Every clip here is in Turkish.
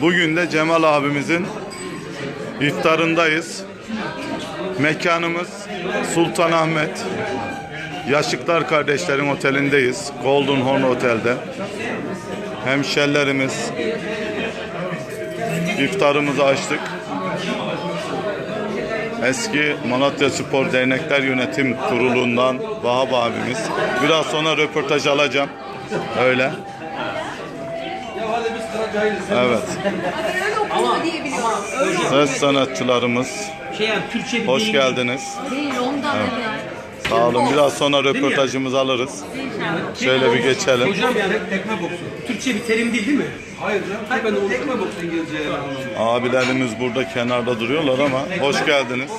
Bugün de Cemal abimizin iftarındayız. Mekanımız Sultanahmet. Yaşıklar Kardeşlerin Oteli'ndeyiz. Golden Horn Otel'de. Hemşerilerimiz iftarımızı açtık. Eski Malatya Spor Dernekler Yönetim Kurulu'ndan Vahap abimiz. Biraz sonra röportaj alacağım. Öyle. Evet. Ses sanatçılarımız. Şey yani Türkçe bir Hoş geldiniz. Değil ondan Sağ olun. Biraz sonra röportajımızı alırız. Şöyle bir geçelim. Hocam yani tekme boksu. Türkçe bir terim değil değil mi? Hayır canım. Ben o tekme boksu İngilizce. Abilerimiz burada kenarda duruyorlar ama hoş geldiniz.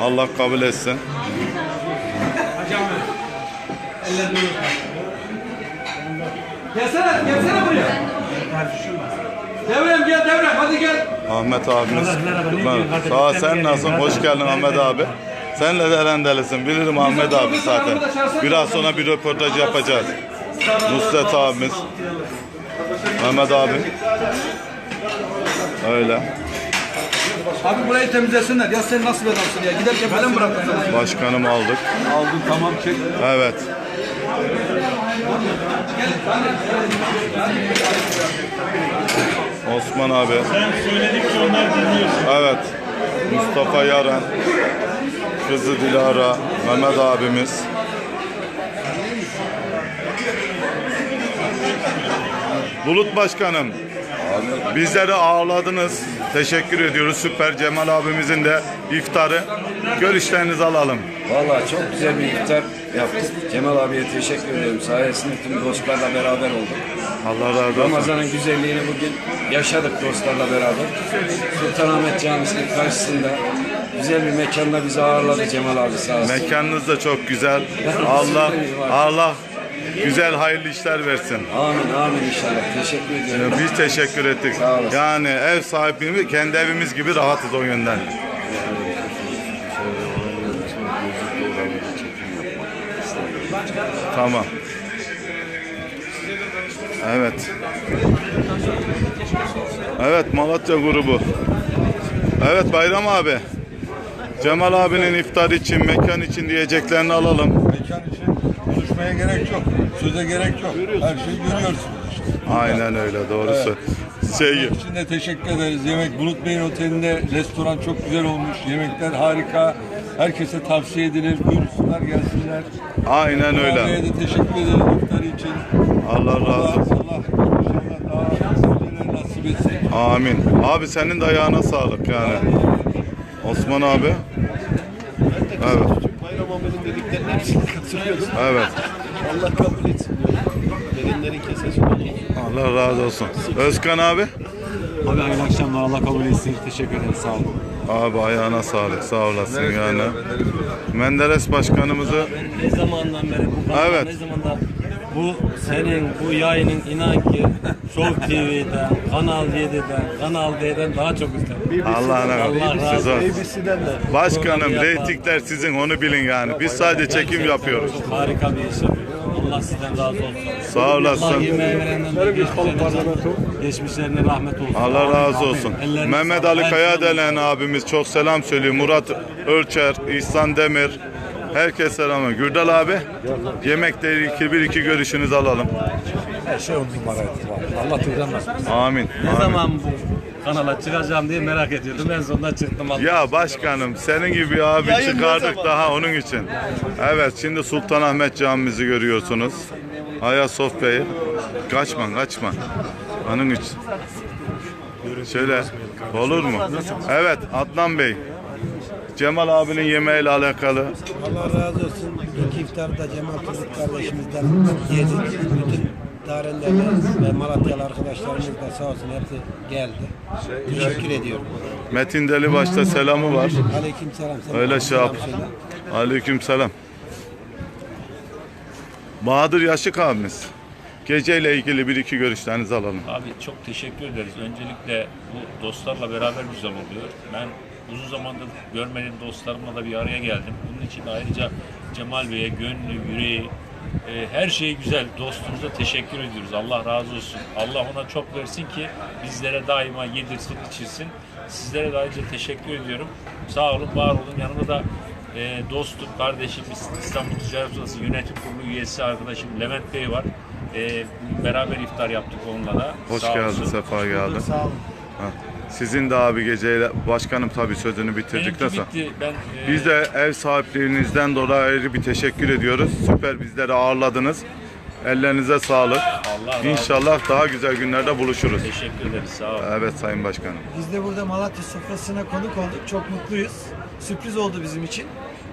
Allah kabul etsin. Gelsene, gelsene buraya. Devrem gel devrem hadi gel. Ahmet abimiz. Sağ ol, sen nasılsın? Hoş geldin Ahmet abi. Senle de Erendelisin. Bilirim Ahmet abi zaten. Biraz sonra bir röportaj yapacağız. Nusret abimiz. Ahmet abi. Öyle. Abi burayı temizlesinler. Ya sen nasıl adamsın ya? Giderken falan bıraktın. Başkanımı aldık. Aldın tamam çek. Evet. Osman abi. Sen söyledikçe onlar dinliyorsun. Evet. Mustafa Yaren. Kızı Dilara. Mehmet abimiz. Bulut Başkanım. Bizleri ağırladınız. Teşekkür ediyoruz. Süper Cemal abimizin de iftarı. Görüşlerinizi alalım. Vallahi çok güzel bir iftar yaptık. Cemal abiye teşekkür ediyorum. Sayesinde tüm dostlarla beraber olduk. Allah razı olsun. Ramazan'ın güzelliğini bugün yaşadık dostlarla beraber. Sultanahmet Camisi'nin karşısında güzel bir mekanda bizi ağırladı Cemal abi sağ olsun. Mekanınız da çok güzel. Allah Allah güzel hayırlı işler versin. Amin amin inşallah. Teşekkür ediyorum. Biz teşekkür ettik. Sağ olasın. Yani ev sahipliğimiz kendi evimiz gibi rahatız o yönden. Tamam. Evet. Evet Malatya grubu. Evet Bayram abi. Cemal abinin iftar için, mekan için diyeceklerini alalım. Konuşmaya gerek yok. Söze gerek yok. Her şeyi görüyorsunuz işte. Aynen öyle doğrusu. Şey, Onun için de teşekkür ederiz. Yemek Bulut Bey'in otelinde restoran çok güzel olmuş. Yemekler harika. Herkese tavsiye edilir. Buyursunlar gelsinler. aynen Abiye öyle. de teşekkür ederiz iftar için. Allah razı olsun. Allah inşallah daha güzeller nasip etsin. Amin. Abi senin de ayağına sağlık yani. Osman abi. Evet. Bayram Ahmet'in dediklerinin hepsine. Evet. Allah kabul etsin diyorum. Gelinlerin kesesi olsun. Allah razı olsun. Özkan abi. Abi hayırlı akşamlar. Allah kabul etsin. Teşekkür ederim. Sağ olun. Abi ayağına sağlık. Sağ olasın yani. Menderes başkanımızı Ne zamandan beri bu kanal Evet. ne zamanda bu senin bu yayının inan ki Show TV'den, Kanal 7'den, Kanal D'den daha çok. Allah'ına Allah razı siz olsun. ABC'den de. Başkanım reytingler sizin onu bilin yani. Biz sadece çekim yapıyoruz. Çok harika bir iş yapıyor. Allah sizden razı olsun. Sağ Allah olasın. yemeği verenden de geçmişlerine, geçmişlerine rahmet olsun. Allah razı olsun. Ellerine Mehmet sağlık. Ali Her Kayadelen abimiz çok selam söylüyor. Murat Ölçer, İhsan Demir. Herkes selamı. Gürdal abi, yemekle ilgili bir iki görüşünüzü alalım. Her şey on numaraydı. Allah tüyden Amin. Ne Amin. zaman bu kanala çıkacağım diye merak ediyordum. En sonunda çıktım. Allah Ya başkanım senin gibi abi Yayın ne çıkardık zaman? daha onun için. Evet şimdi Sultanahmet Camimizi görüyorsunuz. Ayasofya'yı. Kaçma kaçma. Onun için. Şöyle olur mu? Evet Adnan Bey. Cemal abinin yemeğiyle alakalı. Allah razı olsun. İlk iftarda Cemal Turgut kardeşimizden yedik. Bütün Darenler'de ve Malatyalı arkadaşlarımız da sağ olsun hepsi geldi. Teşekkür ediyorum. Metin Delibaş'ta selamı var. Aleyküm selam. Sen Öyle şey yap. selam. Aleyküm selam. Bahadır Yaşık abimiz. Geceyle ilgili bir iki görüşlerinizi alalım. Abi çok teşekkür ederiz. Öncelikle bu dostlarla beraber güzel oluyor. Ben uzun zamandır görmediğim dostlarımla da bir araya geldim. Bunun için ayrıca Cemal Bey'e gönlü, yüreği E, her şey güzel. Dostumuza teşekkür ediyoruz. Allah razı olsun. Allah ona çok versin ki bizlere daima yedirsin, içirsin. Sizlere de ayrıca teşekkür ediyorum. Sağ olun, var olun. Yanında da e, dostum, kardeşim, İstanbul Ticaret Odası Yönetim Kurulu üyesi arkadaşım Levent Bey var. E, beraber iftar yaptık onunla da. Hoş Sağ geldin, olsun. sefa geldin. Sağ olun. Ha. Sizin de abi geceyle başkanım tabii sözünü bitirdikten Benimki sonra. bitti. Ben, e, Biz de ev sahipliğinizden dolayı ayrı bir teşekkür ediyoruz. Süper bizleri ağırladınız. Ellerinize sağlık. Allah razı olsun. İnşallah daha güzel günlerde buluşuruz. Teşekkür ederiz. Sağ olun. Evet Sayın Başkanım. Biz de burada Malatya sofrasına konuk olduk. Çok mutluyuz. Sürpriz oldu bizim için.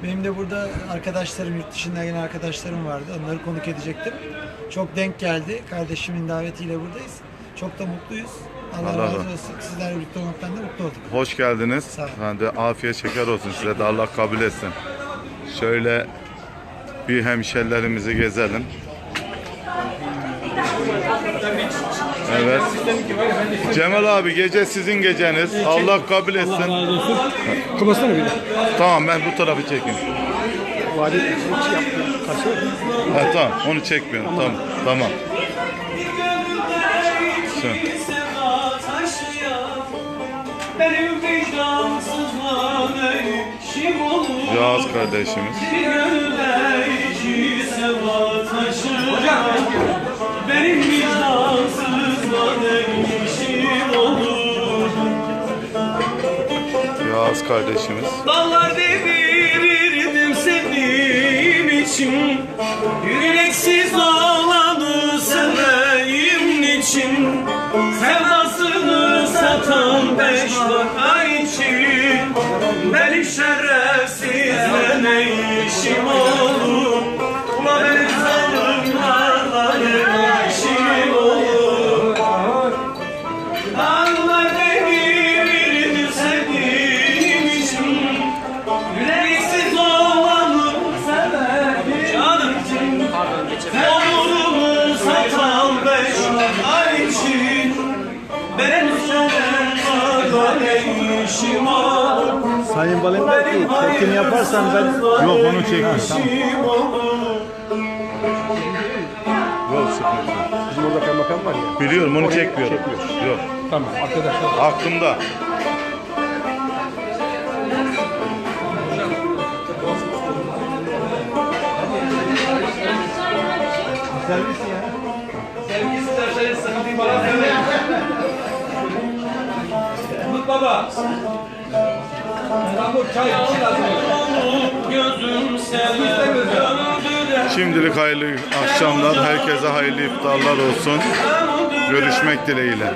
Benim de burada arkadaşlarım, yurt dışından gelen arkadaşlarım vardı. Onları konuk edecektim. Çok denk geldi. Kardeşimin davetiyle buradayız. Çok da mutluyuz. Allah, Allah razı razı olsun. Sizlerle birlikte olmaktan da mutlu olduk. Hoş geldiniz. Sağ olun. Ben de afiyet şeker olsun size de Allah kabul etsin. Şöyle bir hemşerilerimizi gezelim. Evet. Cemal abi gece sizin geceniz. Allah kabul etsin. Kafasına bir de. Tamam ben bu tarafı çekeyim. Vadi yaptı. Kaçı? Ha, tamam onu çekmiyorum. Tamam. Tamam. Olur? Yağız kardeşimiz. Taşır. Benim? Yağız kardeşimiz. Dağlar devirirdim sevdiğim için Yüreksiz olanı seveyim için Sevdasını vaka için Benim şerefsizle ne işim olur? Ula benim zalimlerle ne işim olur? Dağlar devirirdim sevdiğim için. Yüreksiz olanı severdim. Canım için. Onurumu satan beş ay için. Benim Sayın Balim Bey, çekim yaparsan ben... Yok onu çekmiyorum. İşim olur Yok sıkıntı. Bizim orada kaymakam var ya. Biliyorum onu çekmiyorum. Yok. Tamam arkadaşlar. Aklımda. Sevgisiz baba. Şimdilik hayırlı akşamlar. Herkese hayırlı iftarlar olsun. Görüşmek dileğiyle.